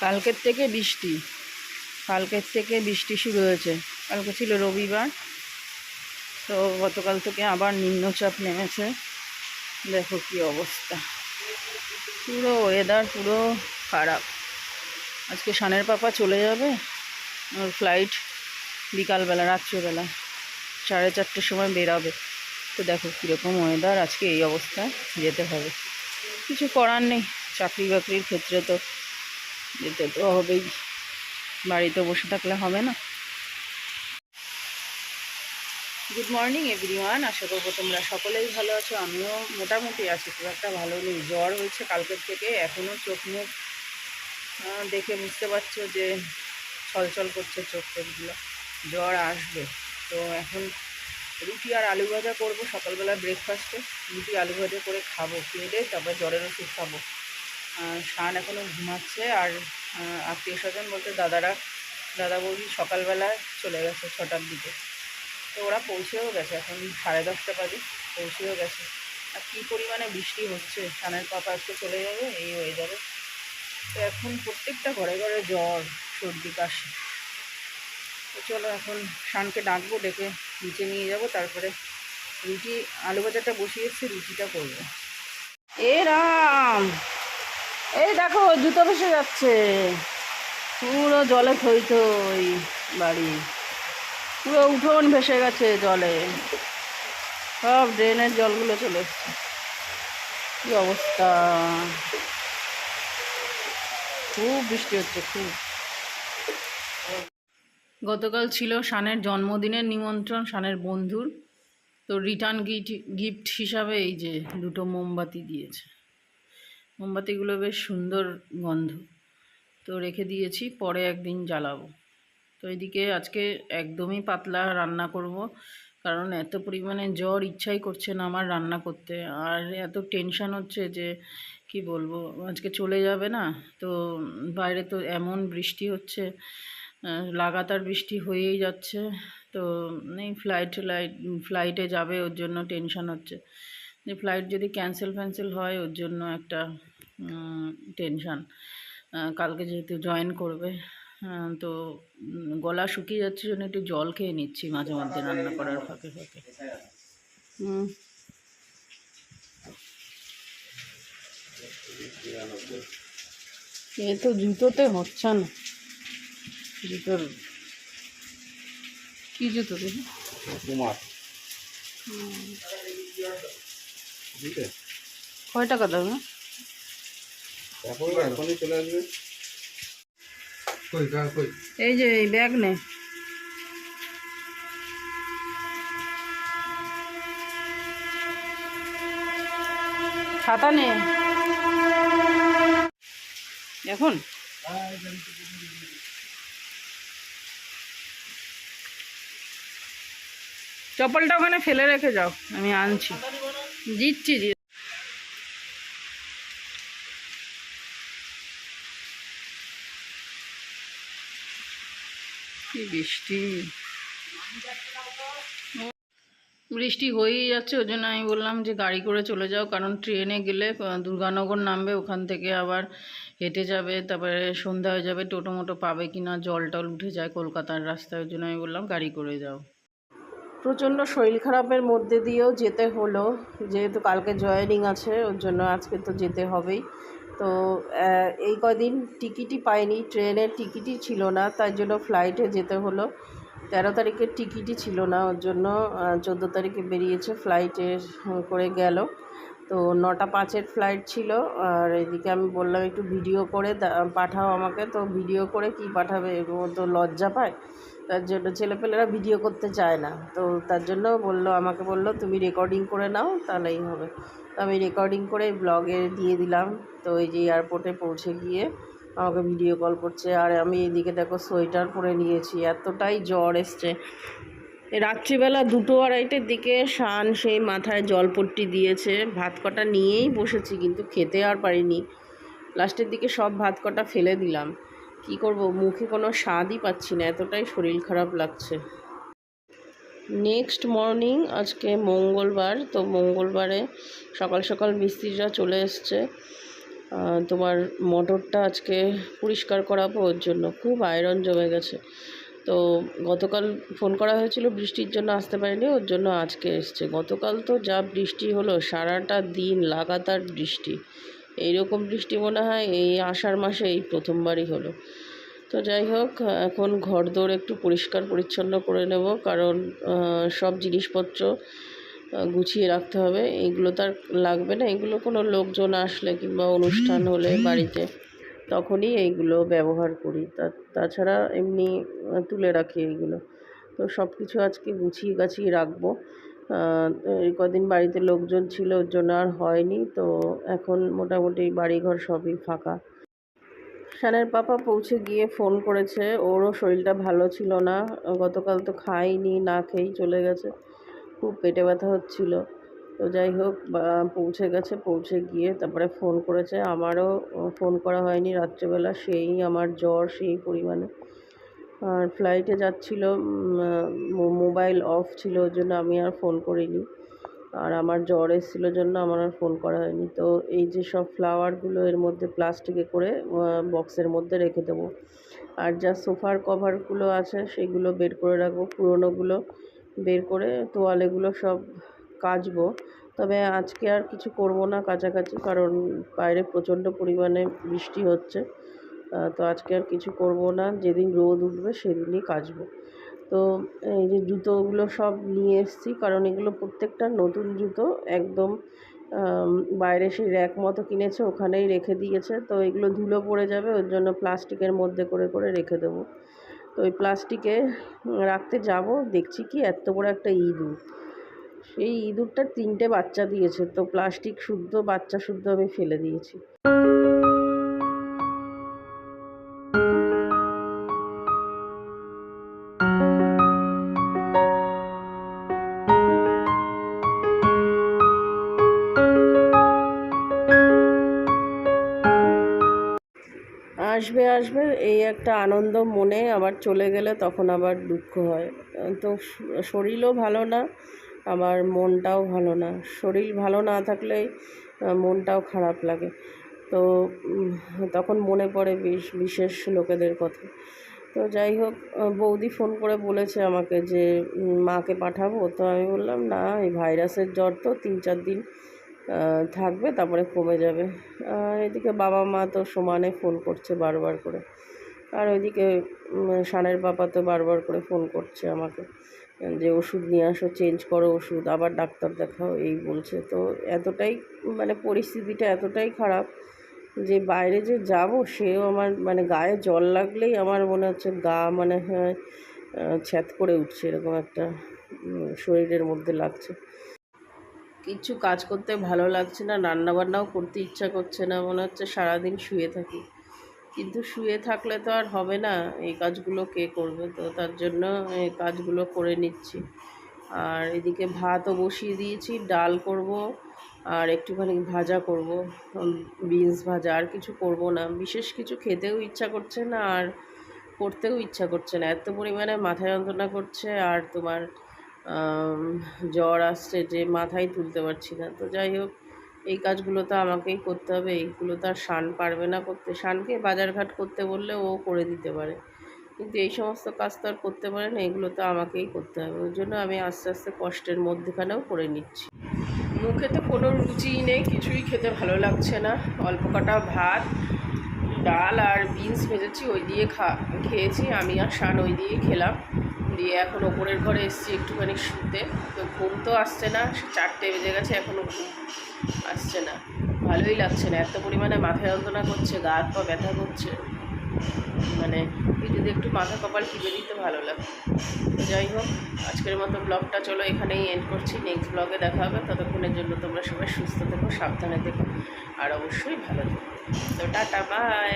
কালকের থেকে বৃষ্টি। কালকের থেকে বৃষ্টি শুরু হয়েছে। কালকে ছিল রবিবার। তো গতকাল থেকে আবার নিম্নচাপ নেমেছে। দেখো কি অবস্থা। পুরো ওয়েদার পুরো খারাপ। আজকে সানের পাপা চলে যাবে। ওর ফ্লাইট বিকালবেলা, রাত্রিবেলা, সাড়ে চারটের সময় বেরাবে। তো দেখো কীরকম ওয়েদার আজকে এই অবস্থায় যেতে হবে। কিছু করার নেই চাকরি বাকরির ক্ষেত্রে তো যেতে তো হবেই। বাড়িতে বসে থাকলে হবে না। গুড মর্নিং এভরিওয়ান আশা করব তোমরা সকলেই ভালো আছো। আমিও মোটামুটি আছি। খুব একটা ভালো নেই। জ্বর হয়েছে কালকের থেকে। এখনও চোখ মুখ দেখে বুঝতে পারছ যে ছলছল করছে চোখ টোকগুলো। জ্বর আসবে। তো এখন রুটি আর আলু ভাজা করব সকালবেলা ব্রেকফাস্টে রুটি আলু ভাজা করে খাব, খেয়ে তারপর জ্বরের ওষুধ খাব। শান এখনও ঘুমাচ্ছে আর আত্মীয় স্বজন বলতে দাদারা, দাদা বৌদি সকালবেলায় চলে গেছে ছটার দিকে। তো ওরা পৌঁছেও গেছে, এখন সাড়ে দশটা বাজে, পৌঁছেও গেছে। আর কী পরিমাণে বৃষ্টি হচ্ছে সানের পাপা আজকে চলে যাবে, এই হয়ে যাবে। তো এখন প্রত্যেকটা ঘরে ঘরে জ্বর, সর্দি, কাশি। তো চলো এখন শানকে ডাকবো, ডেকে নিচে নিয়ে যাব, তারপরে রুটি, আলু ভাজাটা বসিয়ে এসছি রুটিটা করব। এ রাম! এই দেখো, জুতো ভেসে যাচ্ছে। পুরো জলে থই থই বাড়ি। পুরো উঠোন ভেসে গেছে জলে। সব ড্রেনের জলগুলো চলে এসছে। কি অবস্থা? খুব বৃষ্টি হচ্ছে, খুব। গতকাল ছিল শানের জন্মদিনের নিমন্ত্রণ, শানের বন্ধুর। তো রিটার্ন গিফট গিফট হিসাবে এই যে দুটো মোমবাতি দিয়েছে। মোমবাতিগুলো বেশ সুন্দর গন্ধ। তো রেখে দিয়েছি, পরে একদিন জ্বালাবো। তো এদিকে আজকে একদমই পাতলা রান্না করব, কারণ এত পরিমাণে জ্বর ইচ্ছাই করছে না আমার রান্না করতে। আর এত টেনশান হচ্ছে যে, কি বলব, আজকে চলে যাবে না। তো বাইরে তো এমন বৃষ্টি হচ্ছে লাগাতার বৃষ্টি হয়েই যাচ্ছে। তো এই ফ্লাইট লাইট ফ্লাইটে যাবে, ওর জন্য টেনশান হচ্ছে। যে ফ্লাইট যদি ক্যান্সেল ফ্যান্সেল হয় ওর জন্য একটা টেনশান কালকে যেহেতু জয়েন করবে তো গলা শুকিয়ে যাচ্ছে জন্য একটু জল খেয়ে নিচ্ছি মাঝে মধ্যে রান্না করার ফাঁকে ফাঁকে। হুম। এ তো জুতোতে হচ্ছে না। জুতোর কি জুতো দেখি কুমার। কয় টাকা দাও কই এই যে এই ব্যাগ নে। ছাতা নে। এখন চপ্পলটা ওখানে ফেলে রেখে যাও আমি আনছি। দিচ্ছি দি কি বৃষ্টি? বৃষ্টি হয়েই যাচ্ছে, ওই জন্য আমি বললাম যে গাড়ি করে চলে যাও, কারণ ট্রেনে গেলে দুর্গানগর নামবে, ওখান থেকে আবার হেঁটে যাবে, তারপরে সন্ধ্যা হয়ে যাবে টোটো মোটো পাবে কি না জল টল উঠে যায় কলকাতার রাস্তায়, ওই জন্য আমি বললাম গাড়ি করে যাও। প্রচণ্ড শরীর খারাপের মধ্যে দিয়েও যেতে হলো। যেহেতু কালকে জয়েনিং আছে, ওর জন্য আজকে তো যেতে হবেই। তো এই কদিন টিকিটই পাইনি, ট্রেনের টিকিটই ছিল না, তাই জন্য ফ্লাইটে যেতে হলো। তেরো তারিখের টিকিটই ছিল না, ওর জন্য চোদ্দ তারিখে বেরিয়েছে ফ্লাইটে করে গেল। তো, নটা পাঁচের ফ্লাইট ছিল, আর এদিকে আমি বললাম একটু ভিডিও করে পাঠাও আমাকে। তো ভিডিও করে কি পাঠাবে? ও তো লজ্জা পায়। তার জন্য ছেলেপেলেরা ভিডিও করতে চায় না। তো তার জন্য বলল, আমাকে বলল, তুমি রেকর্ডিং করে নাও, তাহলেই হবে। তো আমি রেকর্ডিং করে ব্লগে দিয়ে দিলাম। তো এই যে এয়ারপোর্টে পৌঁছে গিয়ে আমাকে ভিডিও কল করছে। আর আমি এদিকে দেখো সোয়েটার পরে নিয়েছি, এতটাই জ্বর এসছে। রাত্রিবেলা দুটো আড়াইটের দিকে শান সেই মাথায় জলপট্টি দিয়েছে। ভাত কটা নিয়েই বসেছি, কিন্তু খেতে আর পারিনি। লাস্টের দিকে সব ভাত কটা ফেলে দিলাম। কি করব? মুখে কোনো স্বাদই পাচ্ছি না, এতটাই শরীর খারাপ লাগছে। নেক্সট মর্নিং আজকে মঙ্গলবার, তো মঙ্গলবারে সকাল সকাল মিস্ত্রিরা চলে এসছে। তোমার মোটরটা আজকে পরিষ্কার করাবো, ওর জন্য খুব আয়রন জমে গেছে। তো গতকাল ফোন করা হয়েছিল, বৃষ্টির জন্য আসতে পারিনি, ওর জন্য আজকে এসছে। গতকাল তো যা বৃষ্টি হলো, সারাটা দিন লাগাতার বৃষ্টি। এইরকম বৃষ্টি মনে হয়, এই আষাঢ় মাসে এই প্রথমবারই হলো। তো যাই হোক, এখন ঘর দৌড় একটু পরিষ্কার পরিচ্ছন্ন করে নেব, কারণ সব জিনিসপত্র গুছিয়ে রাখতে হবে। এইগুলো তার লাগবে না, এগুলো কোনো লোকজন আসলে কিংবা অনুষ্ঠান হলে বাড়িতে তখনই এইগুলো ব্যবহার করি। তা, তাছাড়া এমনি তুলে রাখি এইগুলো। তো সব কিছু আজকে গুছিয়ে গাছিয়ে রাখব। এই কদিন বাড়িতে লোকজন ছিল, ওর জন্য আর হয়নি। তো এখন মোটামুটি বাড়িঘর সবই ফাঁকা। শানের পাপা পৌঁছে গিয়ে ফোন করেছে, ওরও শরীরটা ভালো ছিল না। গতকাল তো খাইনি, না খেয়েই চলে গেছে। খুব পেটে ব্যথা হচ্ছিল। তো যাই হোক পৌঁছে গেছে, পৌঁছে গিয়ে তারপরে ফোন করেছে। আমারও ফোন করা হয়নি, রাত্রেবেলা। সেই আমার জ্বর, সেই পরিমাণে। আর ফ্লাইটে যাচ্ছিল মোবাইল অফ ছিল ওই জন্য আমি আর ফোন করিনি। আর আমার জ্বর এসেছিল জন্য আমার আর ফোন করা হয়নি। তো এই যে সব ফ্লাওয়ারগুলো এর মধ্যে প্লাস্টিকে করে বক্সের মধ্যে রেখে দেবো। আর যা সোফার কভারগুলো আছে, সেগুলো বের করে রাখব। পুরোনোগুলো বের করে তোয়ালেগুলো সব কাচবো। তবে আজকে আর কিছু করব না কাছাকাছি, কারণ বাইরে প্রচণ্ড পরিমাণে বৃষ্টি হচ্ছে। তো আজকে আর কিছু করব না। যেদিন রোদ উঠবে সেদিনই কাচবো তো এই যে জুতোগুলো সব নিয়ে এসেছি, কারণ এগুলো প্রত্যেকটা নতুন জুতো একদম বাইরে সেই র্যাক মতো কিনেছে, ওখানেই রেখে দিয়েছে। তো এগুলো ধুলো পড়ে যাবে, ওর জন্য প্লাস্টিকের মধ্যে করে করে রেখে দেবো। তো ওই প্লাস্টিকে রাখতে যাব, দেখছি কি এত বড় একটা ইঁদুর। সেই ইঁদুরটা তিনটে বাচ্চা দিয়েছে, তো প্লাস্টিক শুদ্ধ, বাচ্চা শুদ্ধ আমি ফেলে দিয়েছি। আসবে আসবে, এই একটা আনন্দ মনে আবার চলে গেলে তখন আবার দুঃখ হয়। তো শরীরও ভালো না, আবার মনটাও ভালো না। শরীর ভালো না থাকলেই মনটাও খারাপ লাগে। তো তখন মনে পড়ে বিশ, বিশেষ লোকেদের কথা। তো যাই হোক বৌদি ফোন করে বলেছে আমাকে যে মাকে পাঠাবো। তো আমি বললাম, না, এই ভাইরাসের জ্বর তো তিন, চার দিন থাকবে, তারপরে কমে যাবে। আর এদিকে বাবা মা তো সমানে ফোন করছে বারবার করে। আর ওইদিকে শানের বাবা তো বারবার করে ফোন করছে আমাকে, যে ওষুধ নিয়ে আসো চেঞ্জ করো ওষুধ, আবার ডাক্তার দেখাও, এই বলছে। তো এতটাই মানে পরিস্থিতিটা এতটাই খারাপ যে বাইরে যে যাব, সেও আমার মানে গায়ে জল লাগলেই আমার মনে হচ্ছে গা মানে হ্যাঁ ছ্যাদ করে উঠছে, এরকম একটা শরীরের মধ্যে লাগছে। কিচ্ছু কাজ করতে ভালো লাগছে না রান্না বান্নাও করতে ইচ্ছা করছে না, মনে হচ্ছে সারাদিন শুয়ে থাকি। কিন্তু শুয়ে থাকলে তো আর হবে না, এই কাজগুলো কে করবে? তো তার জন্য এই কাজগুলো করে নিচ্ছি। আর এদিকে ভাতও বসিয়ে দিয়েছি, ডাল করব, আর একটুখানি ভাজা করব বিনস ভাজা, আর কিছু করব না। বিশেষ কিছু খেতেও ইচ্ছা করছে না, আর করতেও ইচ্ছা করছে না। এত পরিমাণে মাথা যন্ত্রণা করছে, আর তোমার জ্বর আসছে যে মাথায় তুলতে পারছি না। তো যাই হোক, এই কাজগুলো তো আমাকেই করতে হবে। এইগুলো তো আর শান পারবে না করতে। শানকে বাজারঘাট করতে বললে ও করে দিতে পারে। কিন্তু এই সমস্ত কাজ তো আর করতে পারে না, এগুলো তো আমাকেই করতে হবে। ওই জন্য আমি আস্তে আস্তে কষ্টের মধ্যেখানেও করে নিচ্ছি। মুখে তো কোনো রুচিই নেই, কিছুই খেতে ভালো লাগছে না। অল্প কটা ভাত, ডাল আর বিনস ভেজেছি, ওই দিয়ে খা, খেয়েছি। আমি আর শান ওই দিয়ে খেলাম। দিয়ে এখন ওপরের ঘরে এসেছি একটুখানি শুতে। তো ঘুম তো আসছে না, চারটে বেজে গেছে এখনও ঘুম আসছে না। ভালোই লাগছে না, এত পরিমাণে মাথা যন্ত্রণা করছে, গা হাত পা ব্যথা করছে। মানে যদি একটু মাথা কপাল টিপে দিতে ভালো লাগে যাই হোক, আজকের মতো ব্লগটা চলো এখানেই এন্ড করছি। নেক্সট ব্লগে দেখা হবে, ততক্ষণের জন্য তোমরা সবাই সুস্থ থেকো, সাবধানে থেকো, আর অবশ্যই ভালো থেকো। তো টাটা বাই